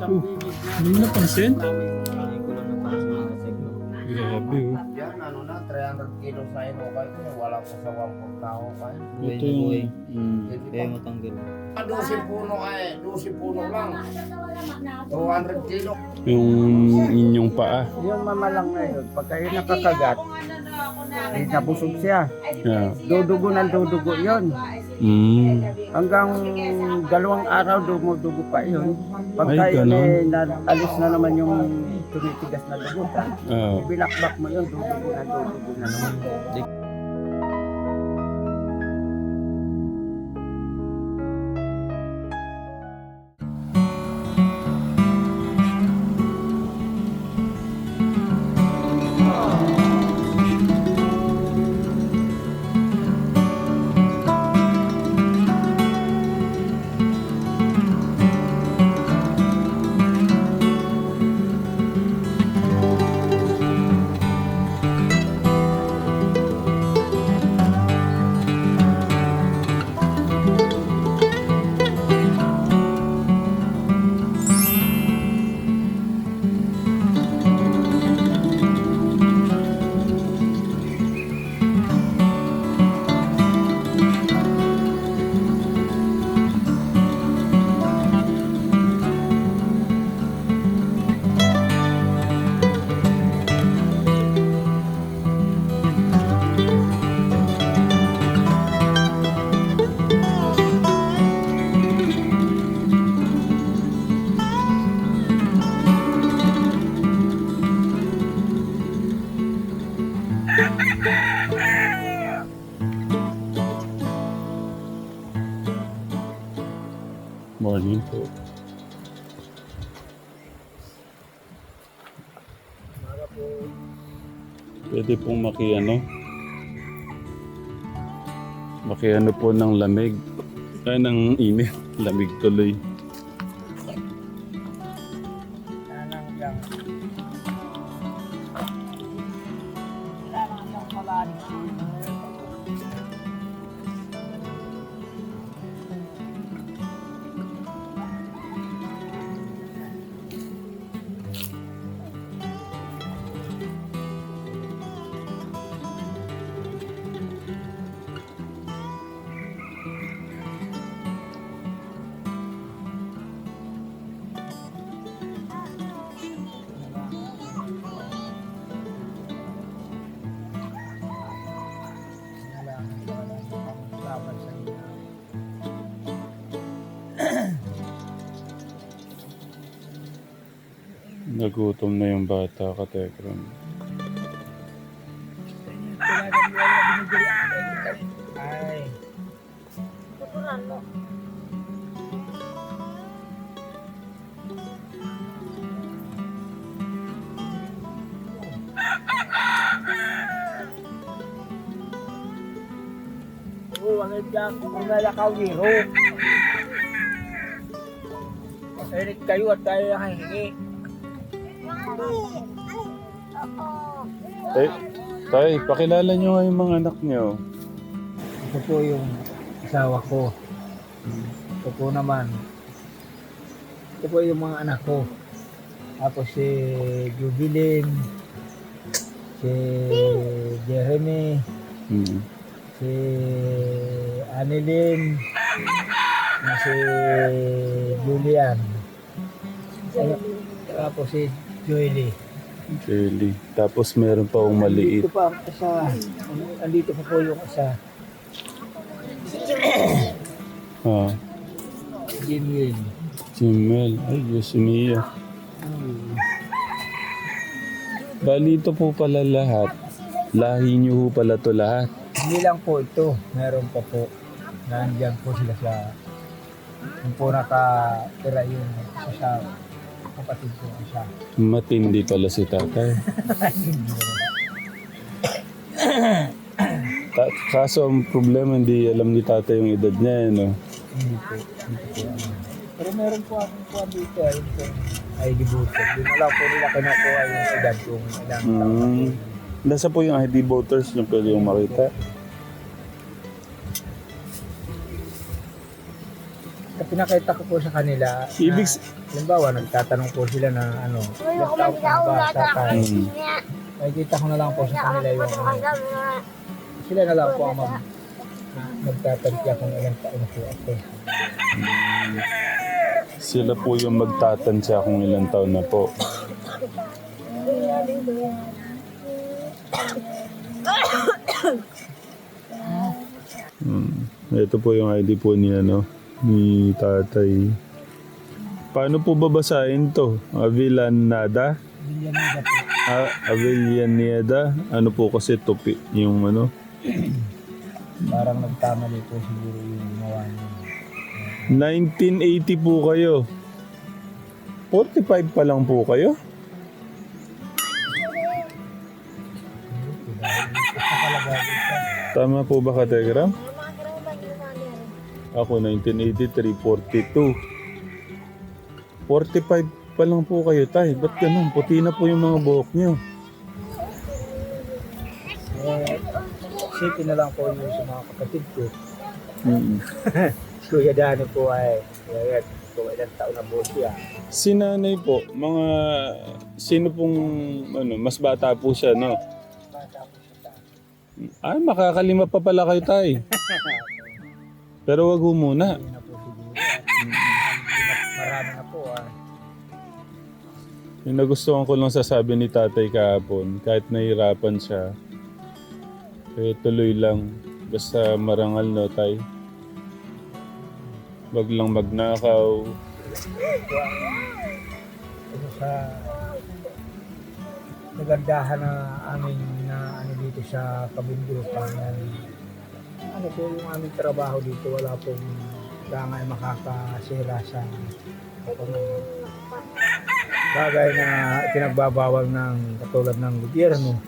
isang bibig na. Hindi napansin? Hindi ko lang napansin mga seglo. Grabe oh. Yan, ano na, 300 kilos na inukay ko. Wala pa sa 1 tao kaya. Ito yung... Mm. Kaya mo tanggal. Ah, 12 puno ay, 12 puno lang. 200 kilo. Yung inyong paa. Yung mamalang na yun, pagka yun nakakagat, eh, nabusog siya. Yeah. Dudugo ng dudugo yun. Mm. Hanggang dalawang araw dumudugo pa yun. Pagka Ay, yun ganun. eh, na- alis na naman yung tumitigas na dugo. Ah. Bilakbak mo yun, dudugo na dudugo na naman. Morning Pwede pong makiano. Makiano po ng lamig. Ay, ng init. Lamig tuloy. Nagutom na yung bata ka, Tekram. Ay. Oh, ang ibang kumalakaw niro. Eric kayo at tayo ang hihingi. Tay, tay, pakilala nyo nga yung mga anak nyo. Ito po yung asawa ko. Ito po naman. Ito po yung mga anak ko. Tapos si Jubilin, si Jeremy, Hmm. si Anilin, si Julian. Tapos si Joely. Jelly. Tapos meron pa akong maliit. Andito pa ang isa. Andito pa po yung isa. Ah, Jimwin. Jimel. Ay, Diyos mia. Bali ito po pala lahat. Lahi niyo po pala to lahat. Hindi lang po ito. Meron pa po. Nandiyan po sila sa yung po nakatira yung sa kapatid ko isa. Matindi pala si tatay. Ta- kaso ang problema, hindi alam ni tatay yung edad niya, eh, no? Hindi po. Hindi po ano. Pero meron po akong kuha dito ay po ID voter. Di na lang po nila kinukuha yung edad kung ilang taon. Mm. Nasa po yung ID voters na pwede yung makita. Pinakita ko po sa kanila, Ibig na, halimbawa, nagtatanong po sila na ano, ilang taon ka ba, tatay? Mm. Nakikita ko na lang po sa kanila yung ano, sila na lang po ang mag, magtatantya kung ilang taon po ako. Sila po yung magtatansya kung ilang taon na po. Hmm. Ito po yung ID po ni ano, ni tatay. Paano po babasahin to? Avillanada? Villaneda po. Ah, Avellaneda? Ano po kasi tupi yung ano? Parang nagkamali po siguro yung ginawa niya. 1980 po kayo. 45 pa lang po kayo? Tama po ba ka, Telegram? Ako, 1983, 42. 45 pa lang po kayo, tay. Ba't ganun? Puti na po yung mga buhok niyo. Eh, isipin na lang po yun sa mga kapatid ko. Mm. Si Kuya Dani po ay, kaya po ilang taon na po siya. Si nanay po, mga... Sino pong... Ano, mas bata po siya, no? Bata po siya Ay, makakalima pa pala kayo, tay. Pero wag ho muna. Hindi na po siguro. At, marami na po ah. Yung nagustuhan ko lang sasabi ni tatay kahapon, kahit nahirapan siya, eh tuloy lang. Basta marangal no, tay. Wag lang magnakaw. Ano sa nagandahan na amin na ano dito sa Kabundukan. Ano po yung aming trabaho dito, wala pong kangay makakasira sa. Bagay na pinagbabawal ng katulad ng gobyerno.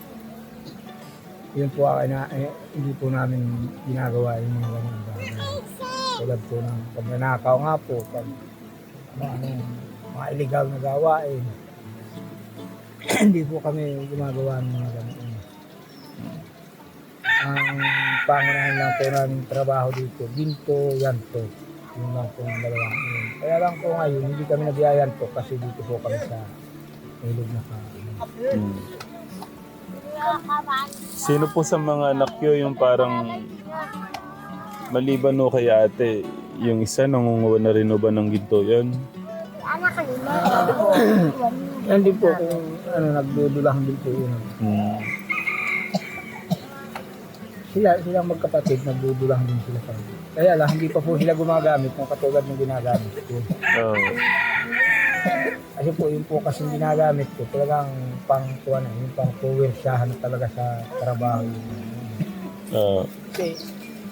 Yun po ay na, eh, hindi po namin ginagawa yung mga ganyan bagay. Tulad po ng pagnanakaw nga po, pag ano, ano, mga illegal na gawain. hindi po kami gumagawa ng mga ganyan. Ang pangunahin lang po namin trabaho dito, ginto, yanto. Yun lang po ang dalawang yun. Kaya lang po ngayon, hindi kami nagyayanto kasi dito po kami sa ilog na ka. Hmm. Sino po sa mga anak nyo yung parang maliban no kay ate, yung isa nangunguha na rin o ba ng ginto yan? Yan din po kung ano, nagdudulang din po yun. Hmm. Sila, silang magkapatid, nagdudulang din sila sa Kaya lang, hindi pa po sila gumagamit ng katulad ng ginagamit ko. Oh. Kasi po, yung po kasi ginagamit ko, talagang pang, kuha na, yung pang puwersyahan na talaga sa trabaho. Ah. Kasi,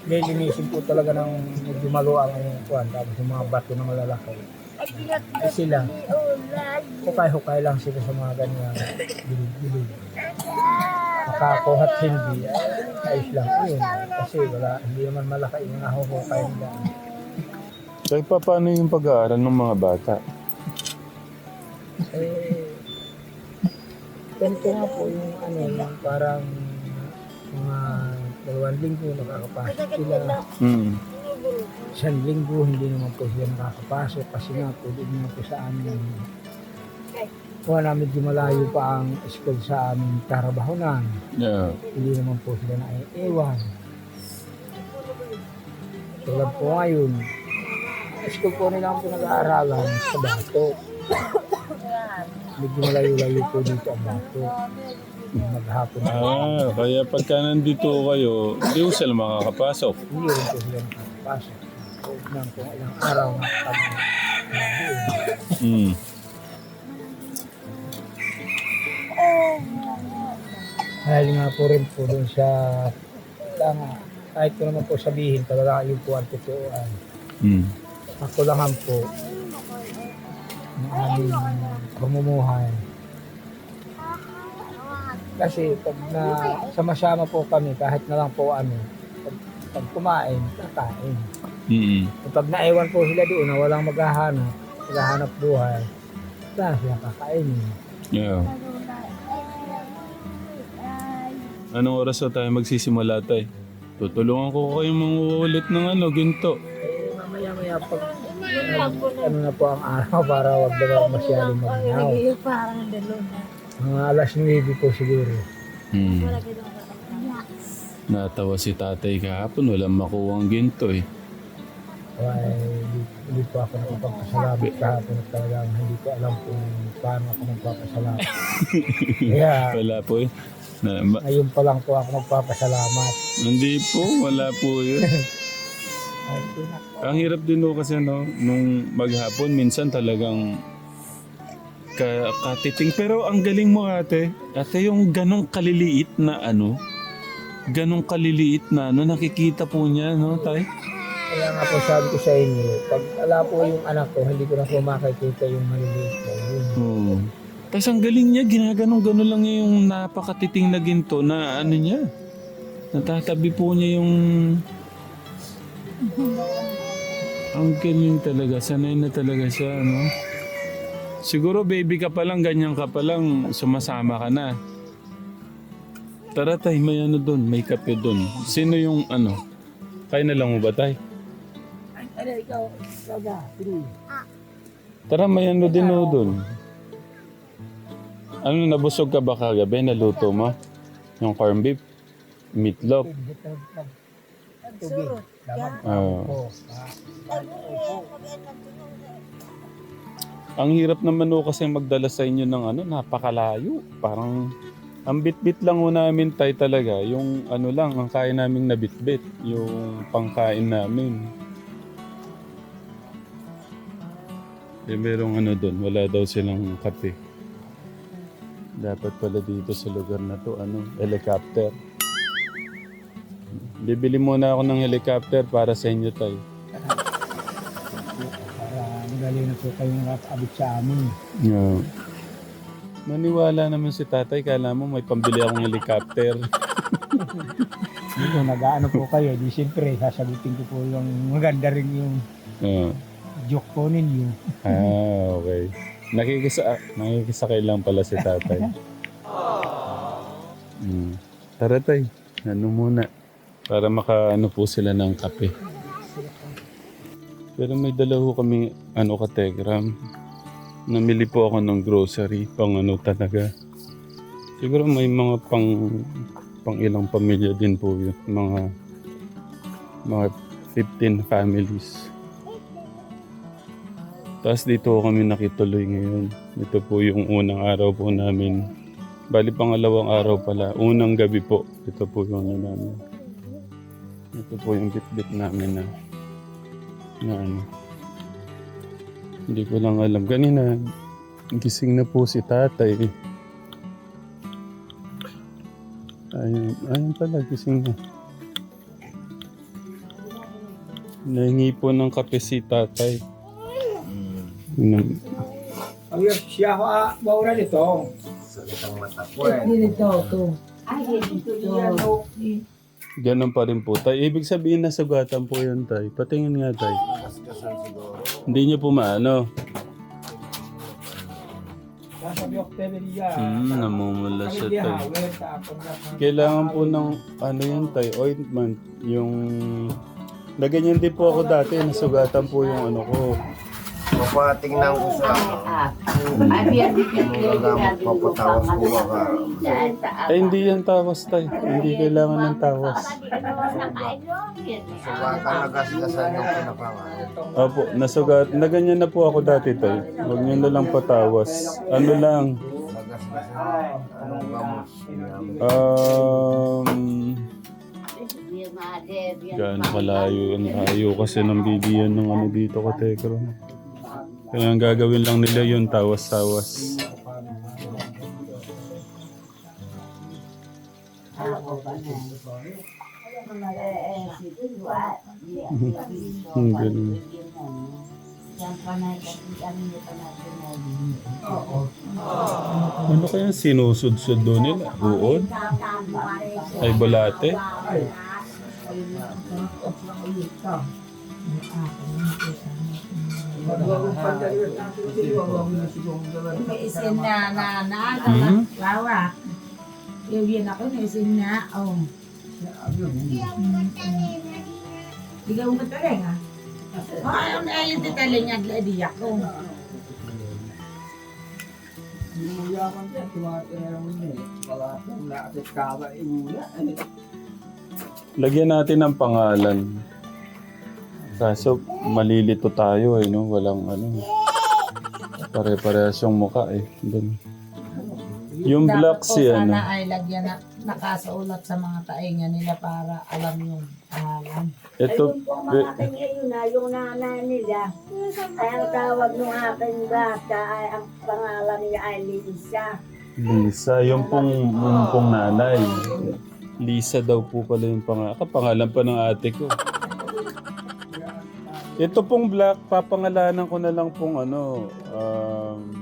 lilinisin po talaga ng medyo maluwang yung kuhan, tapos yung mga bato na malalaki. Eh sila, hukay-hukay lang sila sa mga ganyan bilid-bilid. Makakuhat hindi, ay, ayos lang yun. Kasi wala, hindi naman malaki yung nahuhukay nila. Kaya pa, paano yung pag-aaral ng mga bata? Eh, ganito nga po yung ano, yung parang mga dalawang linggo nakakapasok sila. Hmm. Isang linggo hindi naman po sila nakakapasok kasi nga po din naman po sa amin. Namin di malayo pa ang school sa aming tarabahonan. Yeah. Hindi naman po sila naiiwan. Tulad po ngayon, school po nila ang pinag-aaralan sa Bato. Medyo malayo-layo po dito ang Bato. Maghapon po. Ah, kaya pagka nandito kayo, hindi ko sila makakapasok. Hindi rin po sila nakakapasok. Huwag nang kung ilang araw na kami. Hmm. Dahil nga po rin po dun sa tanga. Kahit ko naman po sabihin, talaga yun po ang totooan. Hmm. Kakulangan po ng aming pamumuhay. Kasi pag na sama-sama po kami, kahit na lang po ano, pag, pag kumain, kakain. Hmm. Pag naiwan po sila doon na walang maghahanap, maghahanap buhay, sila kakainin? Yeah. Anong oras na tayo magsisimula tayo? Tutulungan ko kayong manguulit ng ano, ginto. Eh, mamaya-maya pag ano na po ang araw para wag daw masyadong maginaw. Parang dalon na. Mga alas 9 po siguro. Hmm. Natawa si tatay kahapon, walang makuha ang ginto eh. Kaya hindi, hindi po ako nakapagpasalamat kahapon at talagang hindi ko alam kung paano ako magpapasalamat. Kaya Wala po eh. Na, ma- ngayon pa lang po ako magpapasalamat. hindi po, wala po yun. Ay. Ang hirap din po kasi no, nung maghapon, minsan talagang ka katiting. Pero ang galing mo ate, ate yung ganong kaliliit na ano, ganong kaliliit na ano, nakikita po niya, no, tay? Kaya nga po sabi ko sa inyo, pag ala po yung anak ko, hindi ko na po makikita yung maliliit ko. Yun. Oo. Tapos ang galing niya, ginaganong gano'n lang niya yung napakatiting na ginto na ano niya. Natatabi po niya yung... Ang galing talaga, sanay na talaga siya, ano? Siguro baby ka pa lang, ganyan ka pa lang, sumasama ka na. Tara tay, may ano doon, may kape doon. Sino yung ano? Kaya na lang mo ba tay? Ano, ikaw. Tara, may ano din o doon. Ano, nabusog ka ba kagabi? Naluto mo? Yung corn beef? Meatloaf? Daman. Ah. Ang hirap naman o kasi magdala sa inyo ng ano, napakalayo. Parang, ang bit-bit lang o namin tay talaga. Yung ano lang, ang kain naming nabit-bit. Yung pangkain namin. Eh, merong ano doon, wala daw silang kape. Dapat pala dito sa lugar na to, ano, helicopter. Bibili muna ako ng helicopter para sa inyo tayo. Para magaling na po kayo nakakabit sa amin. Yeah. Maniwala naman si tatay, kala mo may pambili akong helicopter. Dito, nag-ano po kayo, di siyempre, sasagutin ko po yung maganda rin yung Ah, joke po ninyo. ah, okay. Nakikisa, nakikisakay lang pala si tatay. Mm. Tara tay, ano muna. Para makaano po sila ng kape. Pero may dala ho kami, ano ka Tegram. Namili po ako ng grocery, pang ano talaga. Siguro may mga pang pang ilang pamilya din po yun. Mga mga 15 families. Tapos dito kami nakituloy ngayon. Ito po yung unang araw po namin. Bali pangalawang araw pala. Unang gabi po. Ito po yung ano namin. Ito po yung bit-bit namin na na ano. Hindi ko lang alam. Kanina, gising na po si tatay. Ayun, ayun pala, gising na. Nahingi po ng kape si tatay. Mm. Ay, siya ako, ah, baura nito. Dito, to. Ganun pa rin po tay. Ibig sabihin nasugatan po yun tay. Patingin nga tay. Hindi niyo po maano. Nasa Biyokte niya. Hmm, namumula siya tay. Kailangan po ng ano yun tay, ointment. Yung... Na ganyan din po ako dati. Nasugatan po yung ano ko. Mapatingnan ko sa magagamot papatawas ko baka Ay, hindi yan tawas tay. Hindi kailangan ng tawas. subatan nagasigasan yung pinapangalan. Opo, nasugat. Na ganyan na po ako dati tay. Huwag niyo na lang patawas. Ano lang. Anong gamot. Um... Gaano kalayo. Ang layo kasi ng bibiyan ng ano dito ka Tekro. Kaya ang gagawin lang nila yun, tawas-tawas. Ang galing. Ano kaya sinusudsud doon nila? Uod? Ay bulate? Isin na na na Mhm. Lawa. Yun ako na. Oh. Ayaw na yung detaling at ka, tumatira mo niya eh. Wala pong natin kawa imula. Lagyan natin ng pangalan. Kaso malilito tayo eh, no? Walang ano. Pare-parehas yung mukha eh. Ganun. Yung Dapat black po si sana ano. ay lagyan na nakasulat sa mga tainga nila para alam yung pangalan. Ito, Ayun po mga yun na, yung nanay nila. Ay ang tawag ng aking bata ay ang pangalan niya ay Lisa. Lisa, yung pong, yung pong nanay. Lisa daw po pala yung pangalan. Kapangalan pa ng ate ko. Ito pong black, papangalanan ko na lang pong ano, um,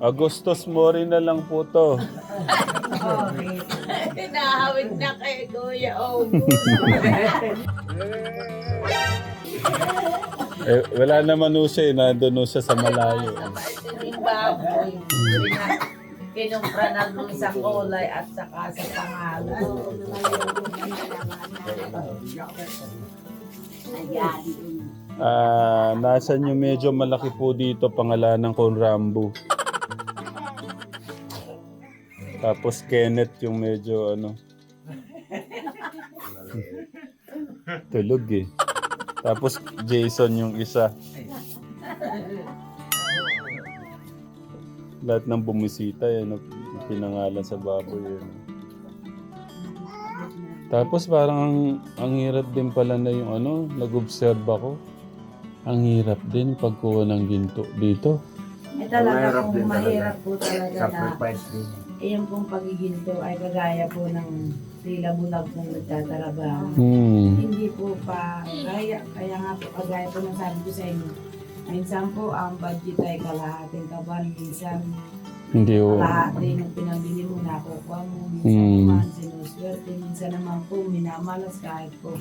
Agustos Mori na lang po to. Hinahawig na kay Kuya. Eh, wala naman ho siya eh, nandun ho siya sa malayo. Baboy. Kinumpra na doon sa kulay at saka sa pangalan. Ayan. Ah, nasa nyo medyo malaki po dito pangalanan ko Rambo. Tapos Kenneth yung medyo ano. Tulog eh. Tapos Jason yung isa. Lahat ng bumisita yan, eh, pinangalan sa baboy yan. Tapos parang ang, ang hirap din pala na yung ano, nag-observe ako. Ang hirap din pagkuha ng ginto dito. Eh talaga Mahirap po, din talaga. mahirap po talaga na Sacrifice din. iyon pong pagiginto ay kagaya po ng tila bulag kung nagtatrabaho. Hmm. Hindi po pa kaya, kaya nga po kagaya po ng sabi ko sa inyo. Minsan po ang budget ay kalahating kaban, minsan Hindi oh. kalahati ng pinabili mo nakukuha mo, minsan Hmm. naman sinuswerte, minsan naman po minamalas kahit po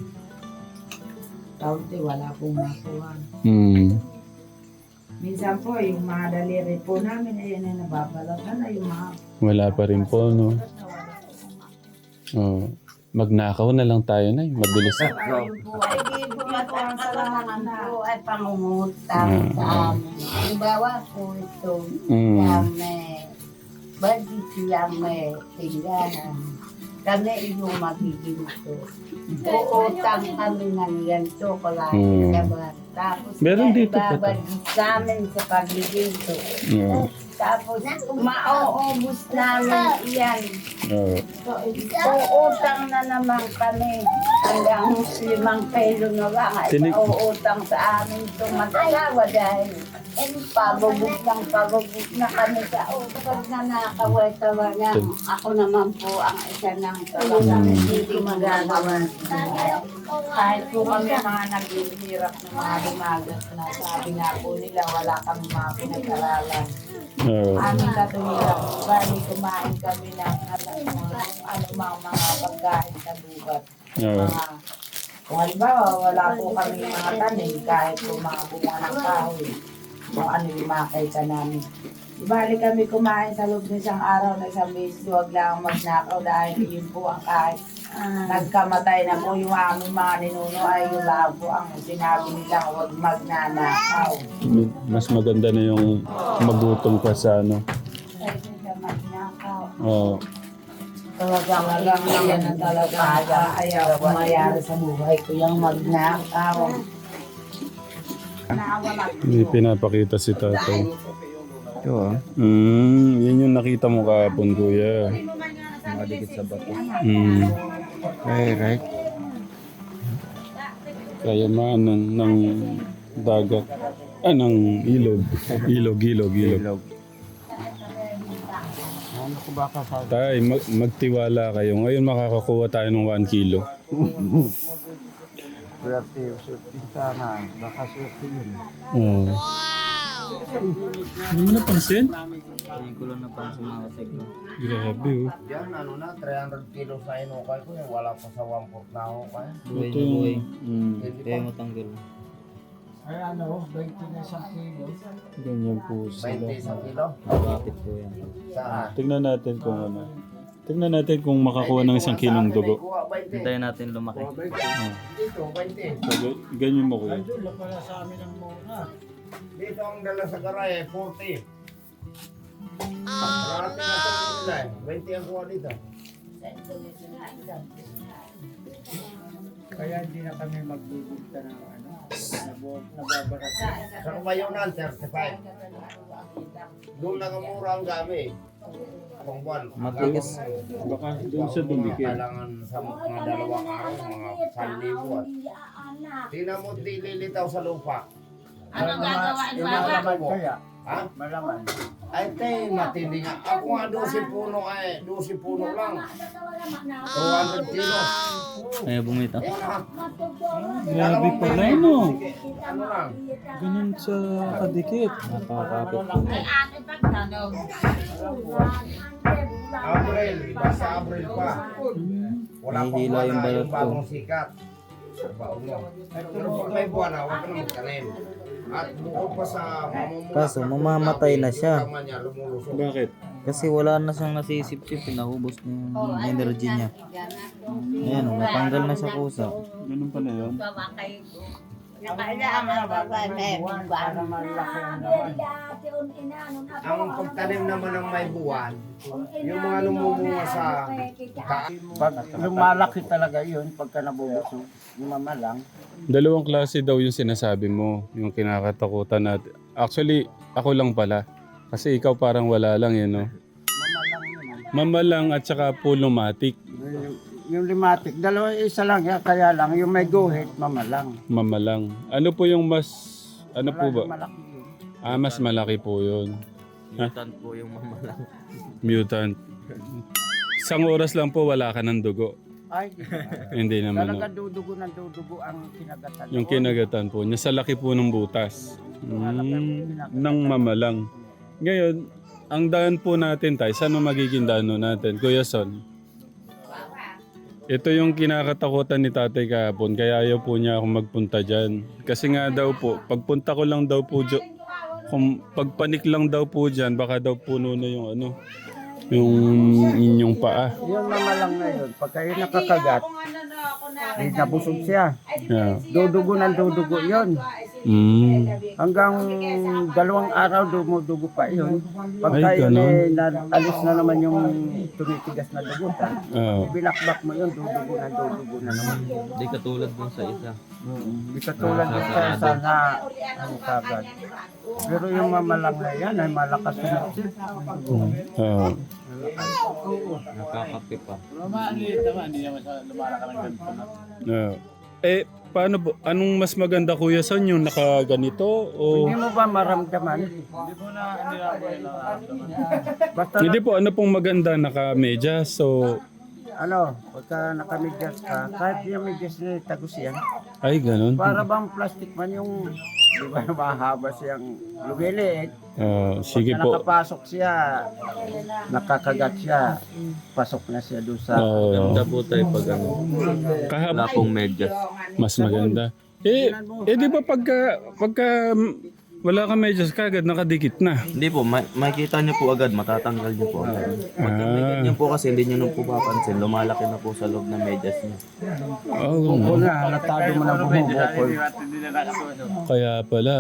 kaunti wala pong makuha. Hmm. Minsan po yung mga daliri po namin ayan ay nababalatan na yung mga Wala pa rin po, no? Oh. Magnakaw na lang tayo na Mabilis. Ayun po ay At ang salamat po ay pangungutang Mm. sa amin. Halimbawa po ito, Hmm. yame, budget yame, tindahan. Kami yung magiging ito. Uutang kami ng yan, chocolate, Mm. diba? Tapos Meron dito pa to. ibabalik sa amin sa paglilito. Oh. Tapos mauubos namin iyan. Oh. Uutang na naman kami. Hanggang limang kilo na lang ay Tinig- uutang sa amin itong mag-asawa dahil pabubog ng pabubog na kami sa utang na nakaway-tawa na. Ako naman po ang isa ng talagang Hmm. hindi magagawa. kahit po kami mga naghihirap ng mga dumagat na sabi nga po nila wala kami mga pinag-aralan. Oh. Aming katuwirap, bali kumain kami ng ano, mga, mga, mga pagkain sa lugat. Oh. Mga, kung halimbawa wala po kami mga tanim kahit po mga bunga ng kahoy kung ano yung makita namin. Bali kami kumain sa loob ng isang araw na isang beses, huwag lang magnakaw dahil yun po ang kahit nagkamatay na po yung aming mga ninuno ay yung lang po ang sinabi nila huwag magnanakaw. Mas maganda na yung magutom ka sa ano. Ay, hindi magnakaw. Oh. Talagang Talagang yan ang talaga ayaw kumayari sa buhay ko yung magnakaw. Hindi pinapakita si tatay. Ito ah. Hmm, yun yung nakita mo kahapon, kuya. Madikit sa bato. Hmm. Ay, right. Kayamanan ng dagat. Ah, ng ilog. Ilog, ilog, ilog. Ilog. Tay, mag magtiwala kayo. Ngayon makakakuha tayo ng 1 kilo. Swerte, swerte sana. Baka swerte yun. Oh. Hindi mo napansin? Hindi ko lang napansin mga kategno. Grabe oh. Yan, ano na, 300 kilo sa inukay ko. eh. Wala pa sa 1 foot na. Buhay Ito na buhay. yung... Mm, Kaya matanggal. Ay ano, 20 na isang kilo. ganyan po sila. 20 isang kilo. Bakit po yan? Saan? Tingnan natin kung ano. Tingnan natin kung makakuha ng isang kilong dugo. 20. Hintayin natin lumaki. Dito, 20. So, ga- ganyan mo kuya. Doon lang pala sa amin ang muna. Dito ang dala sa garay, 40. Marami na ito nila eh. 20 ang kuha dito. Kaya hindi na kami magbibigta ng ano, nabo- nababarat. Sa kumayunan, 35. Doon nakamura ang gamit. Buwan. Matigas. Baka doon sa dumikit. Kailangan sa mga dalawang araw, mga sanlibuan. Tingnan mo, di lilitaw sa lupa. Ano gagawin Yung baba? malaman kaya, Ha? malaman. Ay, te, matindi nga. Ako nga, 12 puno ay, 12 puno lang. 200 kilos. Kaya bumitaw. Eh, ha? Grabe pala no. Ano lang? Ganun sa kadikit. Nakakapit. Ay, ate pagtanong. Abril, basta Abril pa. Wala Nahihila buwan yung bagong sikat. Baon mo. Pero may buwan na, huwag ka na. At bukod pa sa mamumulat. Kaso, mamamatay na siya. Bakit? Kasi wala na siyang nasisip-sip. Pinahubos na yung energy niya. Ayan, oh, natanggal na sa pusa. Ganun pala yun. Kailangan baba na yung Para malaki ang pagtanim naman ng may buwan, yung mga lumumunga sa kaa. Pag lumalaki talaga yun, pagka nabubusog, yung mama lang, Dalawang klase daw yung sinasabi mo, yung kinakatakutan natin. Actually, ako lang pala. Kasi ikaw parang wala lang yun, no? lang yun. Mama lang at saka pulumatic. Yung, limatic, dalawa isa lang yan, kaya lang, yung may guhit, mama lang. Mama lang. Ano po yung mas... Ano po ba? Malaki yun. Ah, mas malaki po yun. Mutant po yung mama lang. Mutant. Isang oras lang po wala ka ng dugo. Ay, Hindi naman. talaga no? dudugo ng dudugo ang kinagatan. Yung kinagatan po niya sa laki po ng butas. Mm, ng mama lang. Ngayon, ang daan po natin tayo, saan ang magiging daan nun natin? Kuya Son. Ito yung kinakatakutan ni tatay kahapon, kaya ayaw po niya ako magpunta dyan. Kasi nga daw po, pagpunta ko lang daw po dyan, kung pagpanik lang daw po dyan, baka daw puno na yung ano, yung inyong paa. Yung mama lang na yun, pagka yun nakakagat, eh, nabusog siya. Yeah. Dudugo ng dudugo yun. Mm. Hanggang dalawang araw dumudugo pa yun. Pagka Ay, yun eh, na- alis na naman yung tumitigas na dugutan. Ah. Binakbak mo yun, dudugo na dudugo na naman. Hindi katulad dun sa isa. Hindi katulad yung sa isa na ano kagad. Pero yung mamalang na yan ay malakas sumisip. Ah. Nakakapi pa. Ah. Eh, paano po? Anong mas maganda kuya son yung nakaganito o Hindi mo ba maramdaman? Basta hindi po ano pong maganda naka-media so ano, pagka nakamidyas ka, kahit yung midyas na tagos yan, ay ganun. para bang plastic man yung, di ba mahaba siyang lumiliit, Ah, sige na po. nakapasok siya, nakakagat siya, pasok na siya doon sa... Ah, Ganda po tayo pag ano. kahap Wala pong medyas. mas maganda. Eh, eh di ba pagka pagka wala ka medyas kagad nakadikit na. Hindi po, ma- makikita niyo po agad, matatanggal niyo po agad. Ah, Yan po kasi hindi niyo na po papansin, lumalaki na po sa loob ng medyas niya. oh, Kung na, halatado mo na bumubukol. kaya pala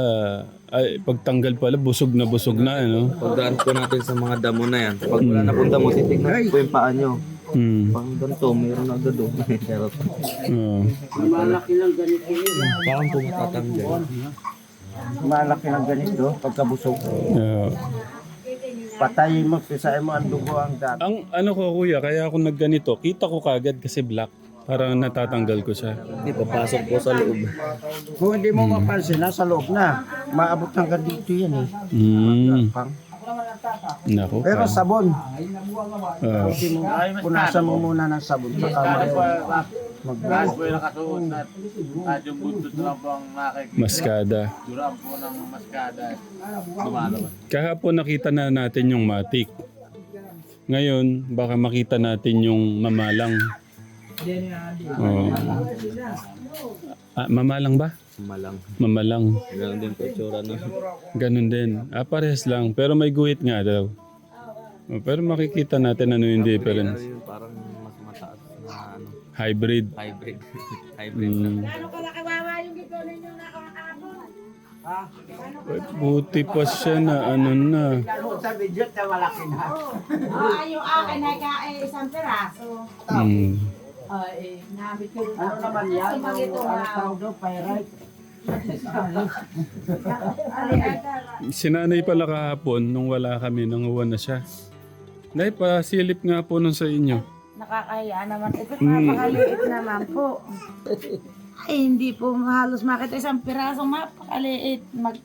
ay pagtanggal pala busog na busog na ano. Pagdaan po natin sa mga damo na yan, pag wala na pong damo, titignan po yung paa niyo. Hmm. Pang ganito, mayroon agad. Ah. Malaki lang ganito yun. Parang po matatanggal. Malaki lang ganito, pagkabusog. Ah. Patayin mo, pisahin mo ang dugo ang dami. Ang ano ko kuya, kaya ako nagganito, kita ko kagad kasi black. Parang natatanggal ko siya. Hindi, papasok po sa loob. Kung hindi mo mapansin, nasa loob na. Maabot hanggang dito yan eh. Hmm. Pang. Nako. Pero pa. sabon, Ah. mo, punasan mo muna ng sabon. Saka mag mag po yung nakasuot na at yung buntot lang po ang nakikita. Maskada. Duraan po ng maskada. Lumalabas. Kahapon nakita na natin yung matik. Ngayon, baka makita natin yung mamalang. Oo. Ah, mamalang ba? Malang. Mamalang. Ganun din po itsura no. Ganun din. Ah, parehas lang. Pero may guhit nga daw. Oh, Pero makikita natin ano yung difference. Pero yung parang mas mataas na ano, Hybrid. hybrid. hybrid na. Mm. Eh, Buti pa siya na ano na. Sa video, na malaki na. Oo, yung akin ay ka ay isang piraso. Mm. Ay, nabit ko. Ano naman yan? Kasi pag ito Ano tawag doon? Pyrite? Sinanay pala kahapon nung wala kami, nanguha na siya. Nay, pasilip nga po nun sa inyo. Nakakahiya naman. Ito Mm. napakaliit naman po. Ay, hindi po halos makita isang piraso. Mapakaliit. Mag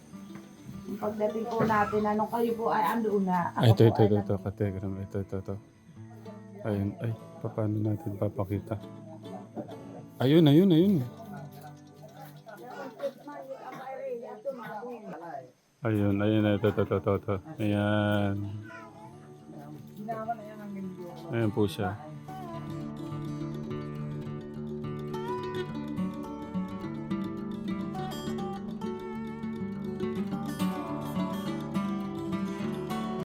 pagdating po natin, anong kayo po ay andoon na. Ay, ito, ito, ito, ito, kategram. Ito, ito, ito. Ayun, ay, paano natin papakita? Ayun, ayun, ayun. Ayun, ayun, ito, ito, ito, ito, ito. Ayan. Ayan po siya.